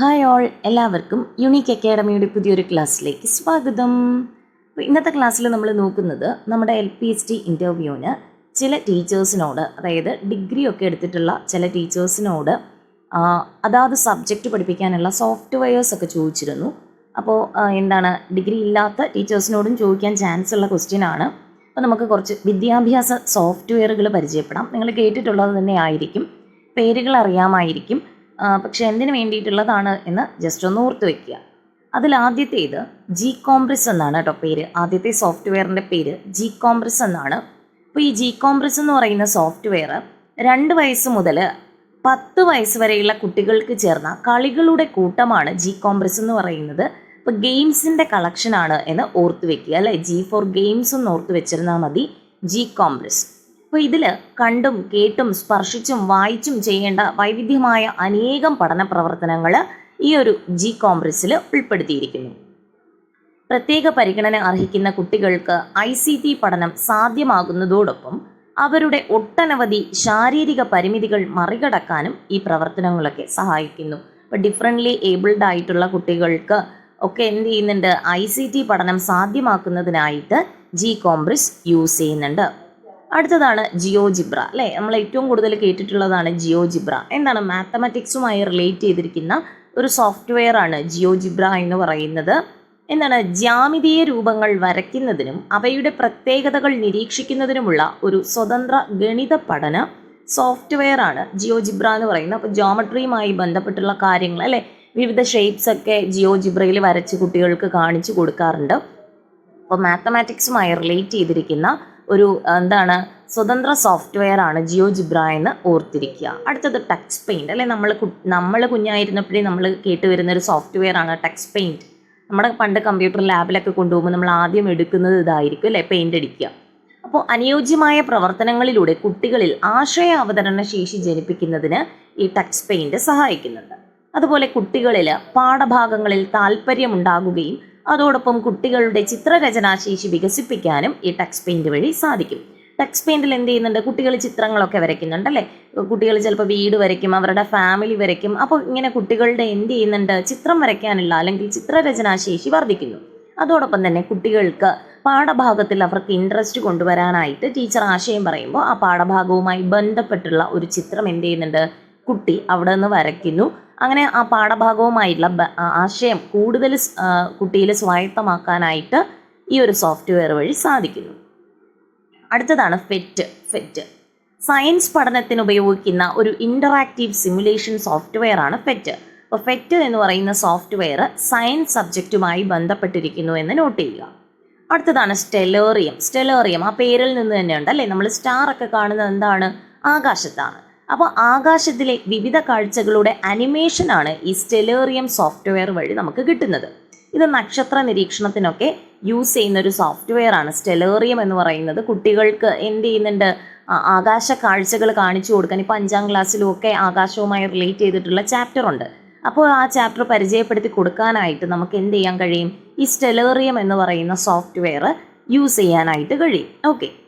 Hi all എല്ലാവർക്കും unique അക്കാഡമിയുടെ പുതിയൊരു ക്ലാസ്സിലേക്ക് സ്വാഗതം. ഇന്നത്തെ ക്ലാസ്സിൽ നമ്മൾ നോക്കുന്നത് നമ്മുടെ എൽ പി എസ് ടി ഇന്റർവ്യൂവിന് ചില ടീച്ചേഴ്സിനോട് അതായത് ഡിഗ്രി ഒക്കെ എടുത്തിട്ടുള്ള ചില ടീച്ചേഴ്സിനോട് അതാത് സബ്ജക്റ്റ് പഠിപ്പിക്കാനുള്ള സോഫ്റ്റ്വെയർസ് ഒക്കെ ചോദിച്ചിരുന്നു. അപ്പോൾ എന്താണ് ഡിഗ്രി ഇല്ലാത്ത ടീച്ചേഴ്സിനോടും ചോദിക്കാൻ ചാൻസ് ഉള്ള ക്വസ്റ്റ്യൻ ആണ്. അപ്പോൾ നമുക്ക് കുറച്ച് വിദ്യാഭ്യാസ സോഫ്റ്റ്വെയറുകൾ പരിചയപ്പെടാം. നിങ്ങൾ കേട്ടിട്ടുള്ളത് തന്നെ ആയിരിക്കും. പേരുകൾ അറിയാമായിരിക്കും. പക്ഷെ എന്തിനു വേണ്ടിയിട്ടുള്ളതാണ് എന്ന് ജസ്റ്റ് ഒന്ന് ഓർത്ത് വെക്കുക. അതിൽ ആദ്യത്തേത് ജി കോംപ്രസ് എന്നാണ് കേട്ടോ പേര്. ആദ്യത്തെ സോഫ്റ്റ്വെയറിന്റെ പേര് ജി കോംപ്രസ് എന്നാണ്. അപ്പോൾ ഈ ജി കോംപ്രസ് എന്ന് പറയുന്ന സോഫ്റ്റ്വെയർ രണ്ട് വയസ്സ് മുതൽ പത്ത് വയസ്സ് വരെയുള്ള കുട്ടികൾക്ക് ചേർന്ന കളികളുടെ കൂട്ടമാണ് ജി കോംപ്രസ് എന്ന് പറയുന്നത്. ഇപ്പോൾ ഗെയിംസിന്റെ കളക്ഷനാണ് എന്ന് ഓർത്ത് വെക്കുക അല്ലേ? ജി ഫോർ ഗെയിംസ് എന്ന് ഓർത്ത് വെച്ചിരുന്നാൽ മതി ജി കോംപ്രസ് അപ്പോൾ ഇതിൽ കണ്ടും കേട്ടും സ്പർശിച്ചും വായിച്ചും ചെയ്യേണ്ട വൈവിധ്യമായ അനേകം പഠന പ്രവർത്തനങ്ങൾ ഈ ഒരു ജി കോംപ്രസിൽ ഉൾപ്പെടുത്തിയിരിക്കുന്നു. പ്രത്യേക പരിഗണന അർഹിക്കുന്ന കുട്ടികൾക്ക് ഐ സി ടി പഠനം സാധ്യമാകുന്നതോടൊപ്പം അവരുടെ ഒട്ടനവധി ശാരീരിക പരിമിതികൾ മറികടക്കാനും ഈ പ്രവർത്തനങ്ങളൊക്കെ സഹായിക്കുന്നു. ഇപ്പോൾ ഡിഫറെന്റ്ലി ഏബിൾഡ് ആയിട്ടുള്ള കുട്ടികൾക്ക് ഒക്കെ എന്ത് ചെയ്യുന്നുണ്ട്? ഐ സി ടി പഠനം സാധ്യമാക്കുന്നതിനായിട്ട് ജി കോംബ്രിസ് യൂസ് ചെയ്യുന്നുണ്ട്. അടുത്തതാണ് ജിയോ ജിബ്ര അല്ലേ? നമ്മൾ ഏറ്റവും കൂടുതൽ കേട്ടിട്ടുള്ളതാണ് ജിയോ ജിബ്ര എന്താണ്? മാത്തമാറ്റിക്സുമായി റിലേറ്റ് ചെയ്തിരിക്കുന്ന ഒരു സോഫ്റ്റ്വെയർ ആണ് ജിയോ ജിബ്ര എന്ന് പറയുന്നത്. എന്താണ്? ജ്യാമിതീയ രൂപങ്ങൾ വരയ്ക്കുന്നതിനും അവയുടെ പ്രത്യേകതകൾ നിരീക്ഷിക്കുന്നതിനുമുള്ള ഒരു സ്വതന്ത്ര ഗണിത പഠന സോഫ്റ്റ്വെയർ ആണ് ജിയോ ജിബ്ര എന്ന് പറയുന്നത്. അപ്പോൾ ജോമട്രിയുമായി ബന്ധപ്പെട്ടുള്ള കാര്യങ്ങൾ അല്ലേ? വിവിധ ഷേപ്സ് ഒക്കെ ജിയോ ജിബ്രയിൽ വരച്ച് കുട്ടികൾക്ക് കാണിച്ചു കൊടുക്കാറുണ്ട്. അപ്പോൾ മാത്തമാറ്റിക്സുമായി റിലേറ്റ് ചെയ്തിരിക്കുന്ന ഒരു എന്താണ് സ്വതന്ത്ര സോഫ്റ്റ്വെയർ ആണ് ജിയോ ജിബ്ര എന്ന് ഓർത്തിരിക്കുക. അടുത്തത് ടച്ച് പെയിന്റ് അല്ലെ നമ്മൾ നമ്മൾ കുഞ്ഞായിരുന്നപ്പോഴേ നമ്മൾ കേട്ടുവരുന്ന ഒരു സോഫ്റ്റ്വെയർ ആണ് ടച്ച് പെയിന്റ് നമ്മുടെ പണ്ട് കമ്പ്യൂട്ടർ ലാബിലൊക്കെ കൊണ്ടുപോകുമ്പോൾ നമ്മൾ ആദ്യം എടുക്കുന്നത് ഇതായിരിക്കും അല്ലേ പെയിന്റ് അടിക്കുക. അപ്പോൾ അനുയോജ്യമായ പ്രവർത്തനങ്ങളിലൂടെ കുട്ടികളിൽ ആശയ അവതരണ ശേഷി ജനിപ്പിക്കുന്നതിന് ഈ ടച്ച് പെയിന്റ് സഹായിക്കുന്നുണ്ട്. അതുപോലെ കുട്ടികളിൽ പാഠഭാഗങ്ങളിൽ താല്പര്യമുണ്ടാകുകയും അതോടൊപ്പം കുട്ടികളുടെ ചിത്രരചനാശേഷി വികസിപ്പിക്കാനും ഈ ടക്സ് പെയിന്റ് വഴി സാധിക്കും. ടെക്സ്റ്റ് പെയിന്റിൽ എന്ത് ചെയ്യുന്നുണ്ട്? കുട്ടികൾ ചിത്രങ്ങളൊക്കെ വരയ്ക്കുന്നുണ്ട് അല്ലേ? കുട്ടികൾ ചിലപ്പോൾ വീട് വരയ്ക്കും അവരുടെ ഫാമിലി വരയ്ക്കും. അപ്പോൾ ഇങ്ങനെ കുട്ടികളുടെ എന്ത് ചെയ്യുന്നുണ്ട്? ചിത്രം വരയ്ക്കാനുള്ള അല്ലെങ്കിൽ ചിത്രരചനാശേഷി വർദ്ധിക്കുന്നു. അതോടൊപ്പം തന്നെ കുട്ടികൾക്ക് പാഠഭാഗത്തിൽ അവർക്ക് ഇൻട്രസ്റ്റ് കൊണ്ടുവരാനായിട്ട് ടീച്ചർ ആശയം പറയുമ്പോൾ ആ പാഠഭാഗവുമായി ബന്ധപ്പെട്ടുള്ള ഒരു ചിത്രം എന്ത് ചെയ്യുന്നുണ്ട്? കുട്ടി അവിടെ നിന്ന് വരയ്ക്കുന്നു. അങ്ങനെ ആ പാഠഭാഗവുമായിട്ടുള്ള ആശയം കൂടുതൽ കുട്ടിയിൽ സ്വായത്തമാക്കാനായിട്ട് ഈ ഒരു സോഫ്റ്റ്വെയർ വഴി സാധിക്കുന്നു. അടുത്തതാണ് ഫെറ്റ് ഫെറ്റ്. സയൻസ് പഠനത്തിന് ഉപയോഗിക്കുന്ന ഒരു ഇന്ററാക്റ്റീവ് സിമുലേഷൻ സോഫ്റ്റ്വെയർ ആണ് ഫെറ്റ്. അപ്പോൾ ഫെറ്റ് എന്ന് പറയുന്ന സോഫ്റ്റ്വെയർ സയൻസ് സബ്ജക്റ്റുമായി ബന്ധപ്പെട്ടിരിക്കുന്നു എന്ന് നോട്ട് ചെയ്യുക. അടുത്തതാണ് സ്റ്റെലേറിയം. സ്റ്റെലേറിയം ആ പേരിൽ നിന്ന് തന്നെയുണ്ട് അല്ലേ? നമ്മൾ സ്റ്റാർ ഒക്കെ കാണുന്നത് എന്താണ്? ആകാശത്താണ്. അപ്പോൾ ആകാശത്തിലെ വിവിധ കാഴ്ചകളുടെ അനിമേഷനാണ് ഈ സ്റ്റെലേറിയം സോഫ്റ്റ്വെയർ വഴി നമുക്ക് കിട്ടുന്നത്. ഇത് നക്ഷത്ര നിരീക്ഷണത്തിനൊക്കെ യൂസ് ചെയ്യുന്ന ഒരു സോഫ്റ്റ്വെയർ ആണ്. സ്റ്റെലേറിയം എന്ന് പറയുന്നത് കുട്ടികൾക്ക് എന്ത് ചെയ്യുന്നുണ്ട്? ആകാശ കാഴ്ചകൾ കാണിച്ചു കൊടുക്കാൻ. ഇപ്പോൾ അഞ്ചാം ക്ലാസ്സിലും ഒക്കെ ആകാശവുമായി റിലേറ്റ് ചെയ്തിട്ടുള്ള ചാപ്റ്റർ ഉണ്ട്. അപ്പോൾ ആ ചാപ്റ്റർ പരിചയപ്പെടുത്തി കൊടുക്കാനായിട്ട് നമുക്ക് എന്ത് ചെയ്യാൻ കഴിയും? ഈ സ്റ്റെലേറിയം എന്ന് പറയുന്ന സോഫ്റ്റ്വെയർ യൂസ് ചെയ്യാനായിട്ട് കഴിയും. ഓക്കെ.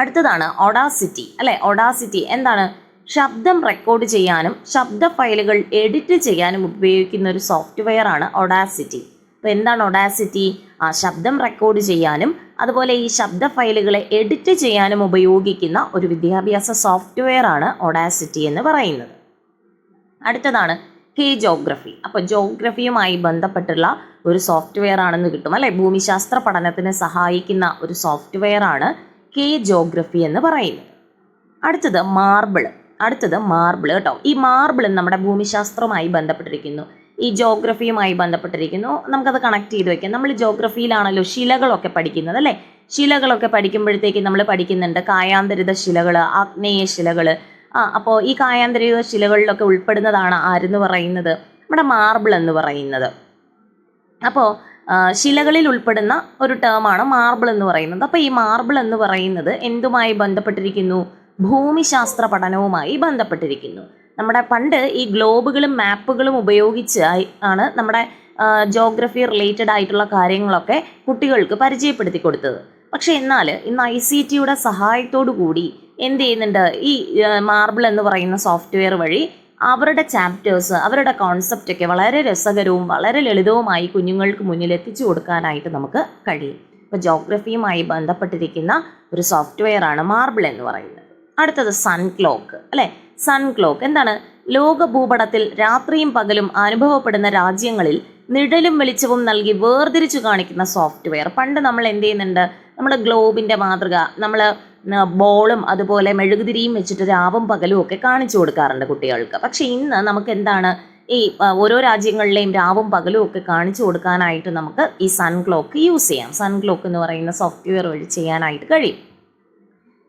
അടുത്തതാണ് ഒഡാസിറ്റി അല്ലെ? ഒഡാസിറ്റി എന്താണ്? ശബ്ദം റെക്കോർഡ് ചെയ്യാനും ശബ്ദ ഫയലുകൾ എഡിറ്റ് ചെയ്യാനും ഉപയോഗിക്കുന്ന ഒരു സോഫ്റ്റ്വെയർ ആണ് ഒഡാസിറ്റി അപ്പോൾ എന്താണ് ഒഡാസിറ്റി ആ ശബ്ദം റെക്കോർഡ് ചെയ്യാനും അതുപോലെ ഈ ശബ്ദ ഫയലുകളെ എഡിറ്റ് ചെയ്യാനും ഉപയോഗിക്കുന്ന ഒരു വിദ്യാഭ്യാസ സോഫ്റ്റ്വെയർ ആണ് ഒഡാസിറ്റി എന്ന് പറയുന്നത്. അടുത്തതാണ് കെ ജോഗ്രഫി അപ്പോൾ ജോഗ്രഫിയുമായി ബന്ധപ്പെട്ടുള്ള ഒരു സോഫ്റ്റ്വെയർ ആണെന്ന് കിട്ടും. അല്ലെ? ഭൂമിശാസ്ത്ര പഠനത്തിന് സഹായിക്കുന്ന ഒരു സോഫ്റ്റ്വെയർ ആണ് കെ ജോഗ്രഫി എന്ന് പറയുന്നത് അടുത്തത് മാർബിൾ അടുത്തത് മാർബിൾ കേട്ടോ. ഈ മാർബിൾ നമ്മുടെ ഭൂമിശാസ്ത്രവുമായി ബന്ധപ്പെട്ടിരിക്കുന്നു. ഈ ജോഗ്രഫിയുമായി ബന്ധപ്പെട്ടിരിക്കുന്നു. നമുക്കത് കണക്ട് ചെയ്ത് വെക്കാം. നമ്മൾ ജോഗ്രഫിയിലാണല്ലോ ശിലകളൊക്കെ പഠിക്കുന്നത് അല്ലേ? ശിലകളൊക്കെ പഠിക്കുമ്പോഴത്തേക്ക് നമ്മൾ പഠിക്കുന്നുണ്ട് കായാന്തരിത ശിലകൾ ആഗ്നേയ ശിലകൾ ആ അപ്പോൾ ഈ കായാന്തരിത ശിലകളിലൊക്കെ ഉൾപ്പെടുന്നതാണ് ആരെന്ന് പറയുന്നത്? നമ്മുടെ മാർബിൾ എന്ന് പറയുന്നത്. അപ്പോൾ ശിലകളിൽ ഉൾപ്പെടുന്ന ഒരു ടേമാണ് മാർബിൾ എന്ന് പറയുന്നത്. അപ്പോൾ ഈ മാർബിൾ എന്ന് പറയുന്നത് എന്തുമായി ബന്ധപ്പെട്ടിരിക്കുന്നു? ഭൂമിശാസ്ത്ര പഠനവുമായി ബന്ധപ്പെട്ടിരിക്കുന്നു. നമ്മുടെ പണ്ട് ഈ ഗ്ലോബുകളും മാപ്പുകളും ഉപയോഗിച്ച് ആണ് നമ്മുടെ ജോഗ്രഫി റിലേറ്റഡ് ആയിട്ടുള്ള കാര്യങ്ങളൊക്കെ കുട്ടികൾക്ക് പരിചയപ്പെടുത്തി കൊടുത്തത്. പക്ഷേ എന്നാൽ ഇന്ന് ഐ സി ടിയുടെ സഹായത്തോടു കൂടി എന്ത് ചെയ്യുന്നുണ്ട്? ഈ മാർബിൾ എന്ന് പറയുന്ന സോഫ്റ്റ്വെയർ വഴി അവരുടെ ചാപ്റ്റേഴ്സ് അവരുടെ കോൺസെപ്റ്റൊക്കെ വളരെ രസകരവും വളരെ ലളിതവുമായി കുഞ്ഞുങ്ങൾക്ക് മുന്നിൽ എത്തിച്ചു കൊടുക്കാനായിട്ട് നമുക്ക് കഴിയും. ഇപ്പോൾ ജോഗ്രഫിയുമായി ബന്ധപ്പെട്ടിരിക്കുന്ന ഒരു സോഫ്റ്റ്വെയർ ആണ് മാർബിൾ എന്ന് പറയുന്നത്. അടുത്തത് സൺ ക്ലോക്ക് അല്ലേ? സൺ ക്ലോക്ക് എന്താണ്? ലോക ഭൂപടത്തിൽ രാത്രിയും പകലും അനുഭവപ്പെടുന്ന രാജ്യങ്ങളിൽ നിഴലും വെളിച്ചവും നൽകി വേർതിരിച്ചു കാണിക്കുന്ന സോഫ്റ്റ്വെയർ പണ്ട് നമ്മൾ എന്ത് ചെയ്യുന്നുണ്ട്? നമ്മുടെ ഗ്ലോബിന്റെ മാതൃക നമ്മൾ ബോളും അതുപോലെ മെഴുകുതിരിയും വെച്ചിട്ട് രാവും പകലും ഒക്കെ കാണിച്ചു കൊടുക്കാറുണ്ട് കുട്ടികൾക്ക്. പക്ഷെ ഇന്ന് നമുക്ക് എന്താണ് ഈ ഓരോ രാജ്യങ്ങളിലെയും രാവും പകലും ഒക്കെ കാണിച്ചു കൊടുക്കാനായിട്ട് നമുക്ക് ഈ സൺ ക്ലോക്ക് യൂസ് ചെയ്യാം. സൺ ക്ലോക്ക് എന്ന് പറയുന്ന സോഫ്റ്റ്വെയർ വഴി ചെയ്യാനായിട്ട് കഴിയും.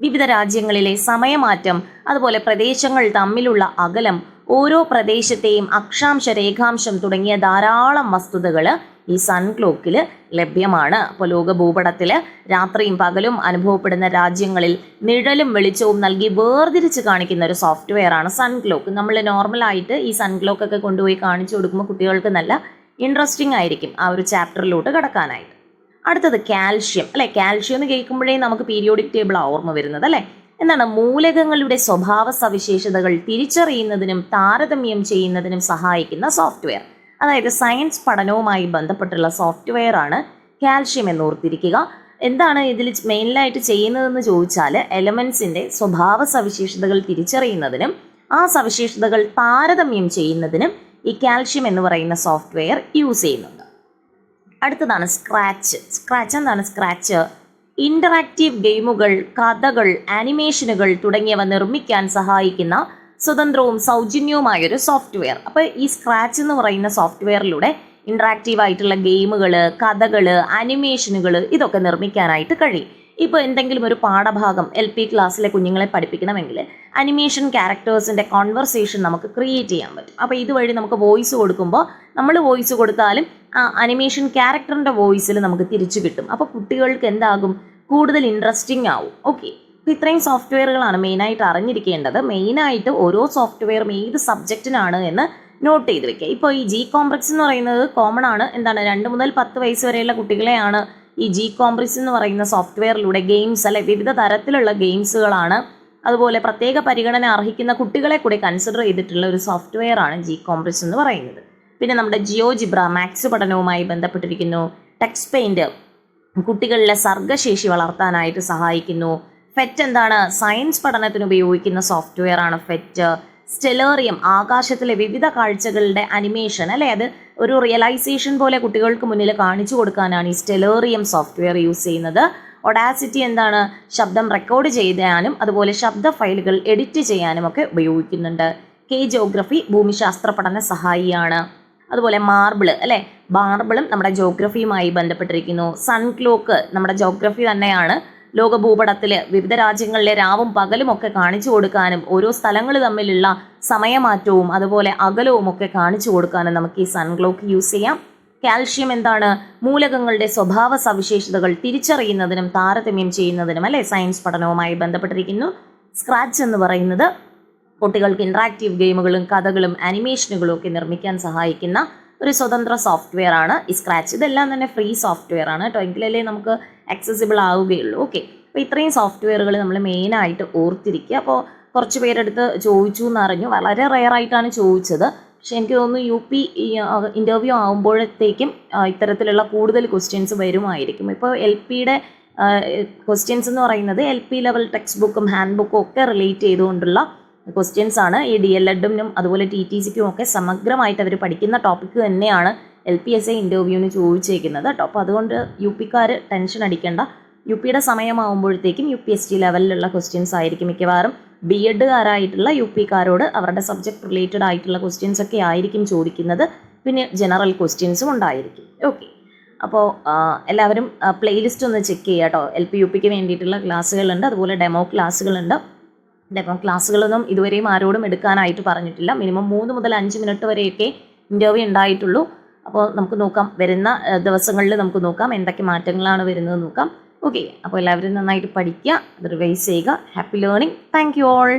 വിവിധ രാജ്യങ്ങളിലെ സമയമാറ്റം അതുപോലെ പ്രദേശങ്ങൾ തമ്മിലുള്ള അകലം ഓരോ പ്രദേശത്തെയും അക്ഷാംശ രേഖാംശം തുടങ്ങിയ ധാരാളം വസ്തുതകൾ ഈ സൺ ക്ലോക്കിൽ ലഭ്യമാണ്. അപ്പോൾ ലോക ഭൂപടത്തിൽ രാത്രിയും പകലും അനുഭവപ്പെടുന്ന രാജ്യങ്ങളിൽ നിഴലും വെളിച്ചവും നൽകി വേർതിരിച്ച് കാണിക്കുന്ന ഒരു സോഫ്റ്റ്വെയർ ആണ് സൺ ക്ലോക്ക് നമ്മൾ നോർമലായിട്ട് ഈ സൺ ക്ലോക്ക് ഒക്കെ കൊണ്ടുപോയി കാണിച്ചു കൊടുക്കുമ്പോൾ കുട്ടികൾക്ക് നല്ല ഇൻട്രസ്റ്റിംഗ് ആയിരിക്കും ആ ഒരു ചാപ്റ്ററിലോട്ട് കടക്കാനായിട്ട്. അടുത്തത് കാൽഷ്യം അല്ലെ? കാൽഷ്യം എന്ന് കേൾക്കുമ്പോഴേ നമുക്ക് പീരിയോഡിക് ടേബിൾ ഓർമ്മ വരുന്നത് അല്ലേ? എന്താണ്? മൂലകങ്ങളുടെ സ്വഭാവ സവിശേഷതകൾ തിരിച്ചറിയുന്നതിനും താരതമ്യം ചെയ്യുന്നതിനും സഹായിക്കുന്ന സോഫ്റ്റ്വെയർ അതായത് സയൻസ് പഠനവുമായി ബന്ധപ്പെട്ടുള്ള സോഫ്റ്റ്വെയർ ആണ് കാൽഷ്യം എന്ന് ഓർത്തിരിക്കുക. എന്താണ് ഇതിൽ മെയിനായിട്ട് ചെയ്യുന്നതെന്ന് ചോദിച്ചാൽ എലമെൻസിന്റെ സ്വഭാവ സവിശേഷതകൾ തിരിച്ചറിയുന്നതിനും ആ സവിശേഷതകൾ താരതമ്യം ചെയ്യുന്നതിനും ഈ കാൽഷ്യം എന്ന് പറയുന്ന സോഫ്റ്റ്വെയർ യൂസ് ചെയ്യുന്നുണ്ട്. അടുത്തതാണ് സ്ക്രാച്ച്. സ്ക്രാച്ച് എന്താണ്? സ്ക്രാച്ച്. ഇന്ററാക്റ്റീവ് ഗെയിമുകൾ കഥകൾ ആനിമേഷനുകൾ തുടങ്ങിയവ നിർമ്മിക്കാൻ സഹായിക്കുന്ന സ്വതന്ത്രവും സൗജന്യവുമായൊരു സോഫ്റ്റ്വെയർ അപ്പോൾ ഈ സ്ക്രാച്ച് എന്ന് പറയുന്ന സോഫ്റ്റ്വെയറിലൂടെ ഇൻട്രാക്റ്റീവ് ആയിട്ടുള്ള ഗെയിമുകൾ കഥകൾ അനിമേഷനുകൾ ഇതൊക്കെ നിർമ്മിക്കാനായിട്ട് കഴിയും. ഇപ്പോൾ എന്തെങ്കിലും ഒരു പാഠഭാഗം എൽ പി ക്ലാസ്സിലെ കുഞ്ഞുങ്ങളെ പഠിപ്പിക്കണമെങ്കിൽ അനിമേഷൻ ക്യാരക്ടേഴ്സിന്റെ കോൺവെർസേഷൻ നമുക്ക് ക്രിയേറ്റ് ചെയ്യാൻ പറ്റും. അപ്പോൾ ഇതുവഴി നമുക്ക് വോയിസ് കൊടുക്കുമ്പോൾ നമ്മൾ വോയിസ് കൊടുത്താലും ആ അനിമേഷൻ ക്യാരക്ടറിന്റെ വോയിസിൽ നമുക്ക് തിരിച്ചു കിട്ടും. അപ്പോൾ കുട്ടികൾക്ക് എന്താകും? കൂടുതൽ ഇൻട്രസ്റ്റിംഗ് ആവും. ഓക്കെ അപ്പോൾ ഇത്രയും സോഫ്റ്റ്വെയറുകളാണ് മെയിനായിട്ട് അറിഞ്ഞിരിക്കേണ്ടത്. മെയിനായിട്ട് ഓരോ സോഫ്റ്റ്വെയറും ഏത് സബ്ജക്റ്റിനാണ് എന്ന് നോട്ട് ചെയ്ത് വെക്കുക ഇപ്പോൾ ഈ ജി കോംപ്ലക്സ് എന്ന് പറയുന്നത് കോമൺ ആണ്. എന്താണ്? രണ്ട് മുതൽ പത്ത് വയസ്സ് വരെയുള്ള കുട്ടികളെയാണ് ഈ ജി കോംപ്ലക്സ് എന്ന് പറയുന്ന സോഫ്റ്റ്വെയറിലൂടെ ഗെയിംസ് അല്ലെ വിവിധ തരത്തിലുള്ള ഗെയിംസുകളാണ് അതുപോലെ പ്രത്യേക പരിഗണന അർഹിക്കുന്ന കുട്ടികളെ കൂടി കൺസിഡർ ചെയ്തിട്ടുള്ള ഒരു സോഫ്റ്റ്വെയർ ആണ് ജി കോംപ്ലക്സ് എന്ന് പറയുന്നത്. പിന്നെ നമ്മുടെ ജിയോ ജിബ്ര മാത്സ് പഠനവുമായി ബന്ധപ്പെട്ടിരിക്കുന്നു. ടെക്സ്റ്റ് പെയിന്റ് കുട്ടികളിലെ സർഗശേഷി വളർത്താനായിട്ട് സഹായിക്കുന്നു. ഫെറ്റ് എന്താണ്? സയൻസ് പഠനത്തിന് ഉപയോഗിക്കുന്ന സോഫ്റ്റ്വെയർ ആണ് ഫെറ്റ് സ്റ്റെലേറിയം ആകാശത്തിലെ വിവിധ കാഴ്ചകളുടെ അനിമേഷൻ അല്ലേ? അത് ഒരു റിയലൈസേഷൻ പോലെ കുട്ടികൾക്ക് മുന്നിൽ കാണിച്ചു കൊടുക്കാനാണ് ഈ സ്റ്റെലേറിയം സോഫ്റ്റ്വെയർ യൂസ് ചെയ്യുന്നത്. ഒഡാസിറ്റി എന്താണ്? ശബ്ദം റെക്കോർഡ് ചെയ്യാനും അതുപോലെ ശബ്ദ ഫയലുകൾ എഡിറ്റ് ചെയ്യാനും ഒക്കെ ഉപയോഗിക്കുന്നുണ്ട്. കെ ജോഗ്രഫി ഭൂമിശാസ്ത്ര പഠന സഹായിയാണ്. അതുപോലെ മാർബിൾ അല്ലേ? മാർബിളും നമ്മുടെ ജോഗ്രഫിയുമായി ബന്ധപ്പെട്ടിരിക്കുന്നു. സൺ ക്ലോക്ക് നമ്മുടെ ജോഗ്രഫി തന്നെയാണ്. ലോക ഭൂപടത്തിൽ വിവിധ രാജ്യങ്ങളിലെ രാവും പകലും ഒക്കെ കാണിച്ചു കൊടുക്കാനും ഓരോ സ്ഥലങ്ങൾ തമ്മിലുള്ള സമയമാറ്റവും അതുപോലെ അകലവും ഒക്കെ കാണിച്ചു കൊടുക്കാനും നമുക്ക് ഈ സൺഗ്ലോക്ക് യൂസ് ചെയ്യാം. കാൽഷ്യം എന്താണ്? മൂലകങ്ങളുടെ സ്വഭാവ സവിശേഷതകൾ തിരിച്ചറിയുന്നതിനും താരതമ്യം ചെയ്യുന്നതിനും അല്ലെ? സയൻസ് പഠനവുമായി ബന്ധപ്പെട്ടിരിക്കുന്നു. സ്ക്രാച്ച് എന്ന് പറയുന്നത് കുട്ടികൾക്ക് ഇൻട്രാക്റ്റീവ് ഗെയിമുകളും കഥകളും ആനിമേഷനുകളും ഒക്കെ നിർമ്മിക്കാൻ സഹായിക്കുന്ന ഒരു സ്വതന്ത്ര സോഫ്റ്റ്വെയർ ആണ് ഈ സ്ക്രാച്ച് ഇതെല്ലാം തന്നെ ഫ്രീ സോഫ്റ്റ്വെയർ ആണ് കേട്ടോ. എങ്കിലല്ലേ നമുക്ക് ആക്സസിബിൾ ആവുകയുള്ളൂ. ഓക്കെ അപ്പോൾ ഇത്രയും സോഫ്റ്റ്വെയറുകൾ നമ്മൾ മെയിനായിട്ട് ഓർത്തിരിക്കുക. അപ്പോൾ കുറച്ച് പേരെടുത്ത് ചോദിച്ചു എന്നറിഞ്ഞു. വളരെ റെയർ ആയിട്ടാണ് ചോദിച്ചത്. പക്ഷെ എനിക്ക് തോന്നുന്നു യു പി ഇന്റർവ്യൂ ആകുമ്പോഴത്തേക്കും ഇത്തരത്തിലുള്ള കൂടുതൽ ക്വസ്റ്റ്യൻസ് വരുമായിരിക്കും. ഇപ്പോൾ എൽ പിയുടെ ക്വസ്റ്റ്യൻസ് എന്ന് പറയുന്നത് എൽ പി ലെവൽ ടെക്സ്റ്റ് ബുക്കും ഹാൻഡ് ബുക്കും ഒക്കെ റിലേറ്റ് ചെയ്തുകൊണ്ടുള്ള ക്വസ്റ്റ്യൻസ് ആണ്. ഈ ഡി എൽ എഡിനും അതുപോലെ ടി ടി സിക്കും ഒക്കെ സമഗ്രമായിട്ട് അവർ പഠിക്കുന്ന ടോപ്പിക്ക് തന്നെയാണ് എൽ പി എസ് എ ഇന്റർവ്യൂവിന് ചോദിച്ചേക്കുന്നത് കേട്ടോ. അപ്പോൾ അതുകൊണ്ട് യു പിക്കാർ ടെൻഷൻ അടിക്കേണ്ട. യു പിയുടെ സമയമാകുമ്പോഴത്തേക്കും യു പി എസ് ടി ലെവലിലുള്ള ക്വസ്റ്റ്യൻസ് ആയിരിക്കും മിക്കവാറും. ബി എഡുകാരായിട്ടുള്ള യു പിക്കാരോട് അവരുടെ സബ്ജക്ട് റിലേറ്റഡ് ആയിട്ടുള്ള ക്വസ്റ്റ്യൻസ് ഒക്കെ ആയിരിക്കും ചോദിക്കുന്നത്. പിന്നെ ജനറൽ ക്വസ്റ്റ്യൻസും ഉണ്ടായിരിക്കും. ഓക്കെ അപ്പോൾ എല്ലാവരും പ്ലേലിസ്റ്റ് ഒന്ന് ചെക്ക് ചെയ്യുക കേട്ടോ. എൽ പി യു പിക്ക് വേണ്ടിയിട്ടുള്ള ക്ലാസ്സുകളുണ്ട്. അതുപോലെ ഡെമോ ക്ലാസ്സുകളുണ്ട്. ഡെമോ ക്ലാസ്സുകളൊന്നും ഇതുവരെയും ആരോടും എടുക്കാനായിട്ട് പറഞ്ഞിട്ടില്ല. മിനിമം മൂന്ന് മുതൽ അഞ്ച് മിനിറ്റ് വരെയൊക്കെ ഇന്റർവ്യൂ ഉണ്ടായിട്ടുള്ളൂ. അപ്പോൾ നമുക്ക് നോക്കാം. വരുന്ന ദിവസങ്ങളിൽ നമുക്ക് നോക്കാം. എന്തൊക്കെ മാറ്റങ്ങളാണ് വരുന്നത് നോക്കാം. ഓക്കെ അപ്പോൾ എല്ലാവരും നന്നായിട്ട് പഠിക്കുക റിവൈസ് ചെയ്യുക. Happy learning thank you all